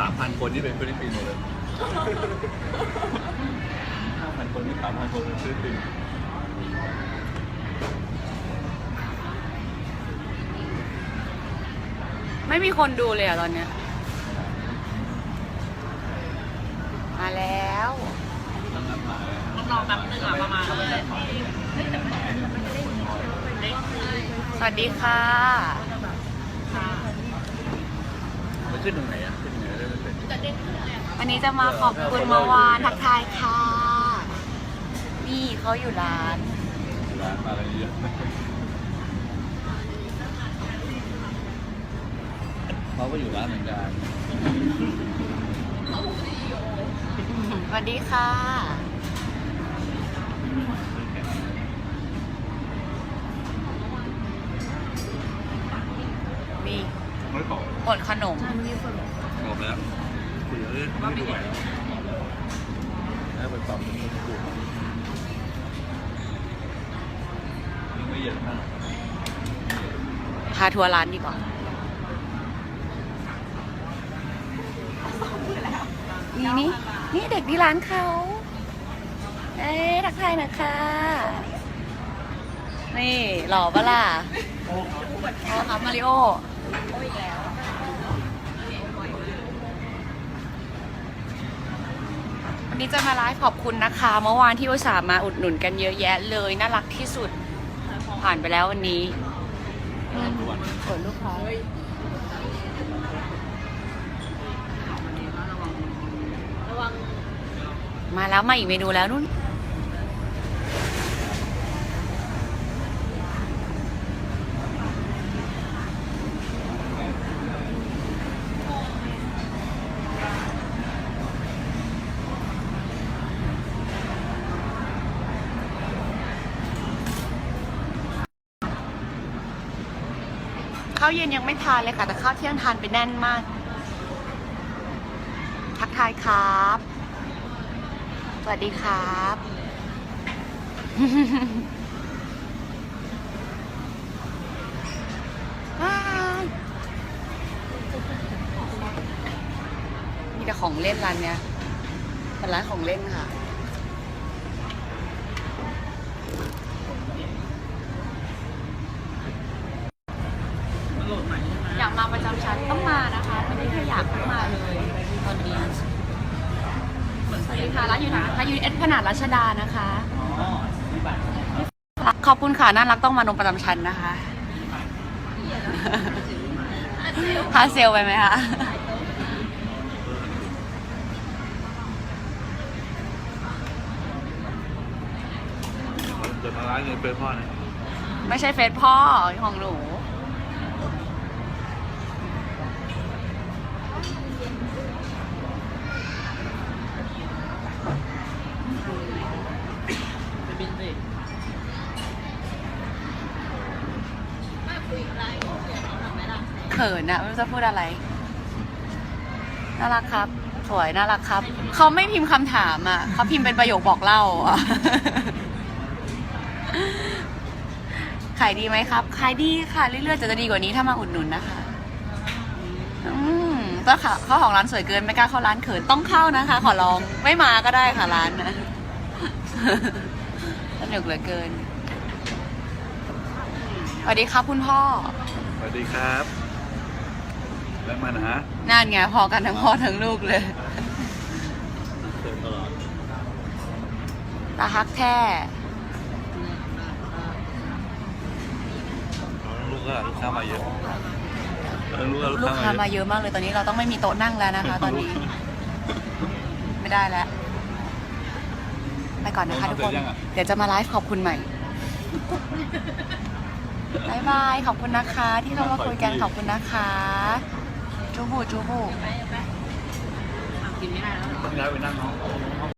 สามพันคนที่เป็นฟิลิปปินส์หมดเลยห้าพันคนที่สามพันคนเป็นฟิลิปปินส์ไม่มีคนดูเลยอะตอนเนี้ย มาแล้วรอแป๊บนึงอะประมาณสวัสดีค่ะ มันขึ้นตรงไหนอะ วันนี้จะมาขอบคุณเมาวานทักทายค่ะ นี่เขาอยู่ร้าน ร้านมาอะไรเยอะเขาก็อยู่ร้านเหมือนกันสวัสดีค่ะ นี่ไม่บอกกดขนมบอกแล้ว คุยเรื่องไม่ดูใหม่แล้วแล้วไปปรับตรงนี้ถูกยังไม่เย็นมากพาทัวร์ร้านดีกว่านี่นี่นี่เด็กที่ร้านเขา เอ้ยทักทายหนะคะนี่หล่อปะล่ะโอ้ครับมาริโอวั นนี้จะมาไลฟ์ขอบคุณนะคะ เมื่อวานที่อุตส่าห์มาอุดหนุนกันเยอะแยะเลยน่ารักที่สุดผ่านไปแล้ววันนี้ขนลูกค้าระวังมาแล้วมาอีกเมนูแล้วนุ่น ข้าวเย็นยังไม่ทานเลยค่ะ แต่ข้าวเที่ยงทานไปแน่นมาก ทักทายครับ สวัสดีครับ มีแต่ของเล่นร้านเนี้ยเป็นร้านของเล่นค่ะ อยากมาประจำชั้นต้องมานะคะ ไม่ได้แค่อยากต้องมาเลยตอนนี้สวัสดีค่ะร้านอยู่ไหนนะคะยูเอสขนาดรัชดานะคะขอบคุณค่ะน่ารักต้องมานมประจำชั้นนะคะพาเซลไปไหมคะเดินมาร้านเงินเฟซพ่อนะไม่ใช่เฟซพ่อของหนู ไปบินสิ เขินอะไม่รู้จะพูดอะไร น่ารักครับ สวยน่ารักครับ เขาไม่พิมพ์คำถามอะเขาพิมพ์เป็นประโยคบอกเล่าอะขายดีไหมครับ ขายดีค่ะ เรื่อยๆจะจะดีกว่านี้ถ้ามาอุดหนุนนะคะอืมก็ค่ะเข้าของร้านสวยเกินไม่กล้าเข้าร้านเขินต้องเข้านะคะ ขอร้องไม่มาก็ได้ค่ะร้านนะสนุกเหลือเกิน สวัสดีครับคุณพ่อ สวัสดีครับ แล้วมานะนั่นไงพอกันทั้งพ่อทั้งลูกเลยเดินตลอดตาฮักแท้ลูกก็ลูกค้ามาเยอะลูกก็ลูกลูกค้าค้ามามาเยเยอะอะมากเลยตอนนี้เราต้องไม่มีโต๊ะนั่งแล้วนะคะ ตอนนี้ ไม่ได้แล้วไปก่อนนะคะทุกคน เดี๋ยวจะมาไลฟ์ขอบคุณใหม่ บายบาย ขอบคุณนะคะ ที่เรามาคุยกันขอบคุณนะคะจูบูจูบูกินไม่ได้แล้วต้องย้ายไปนั่งห้อง